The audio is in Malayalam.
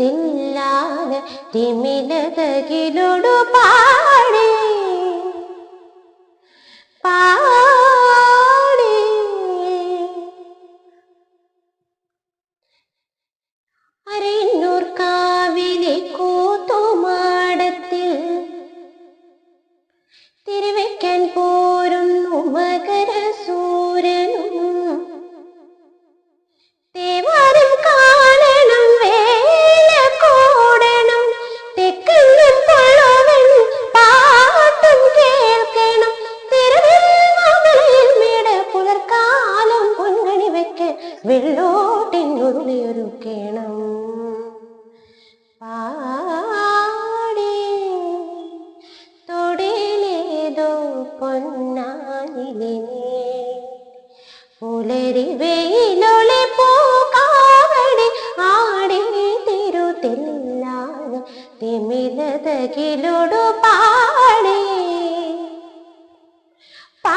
തില്ലാന തിമിലതകിലൊടു പാടി. പാടി. അരയന്നൂർ വെള്ളോട്ടിങ്ങുരുളിയൊരുക്കണം പാടി തൊടിലേതോ പൊന്നാനിലെ. പുലരി വെയിലൊളി പൂക്കാവടി ആടി തിരുത്തില്ല തിമിലതകിലൊടു പാടി. പാ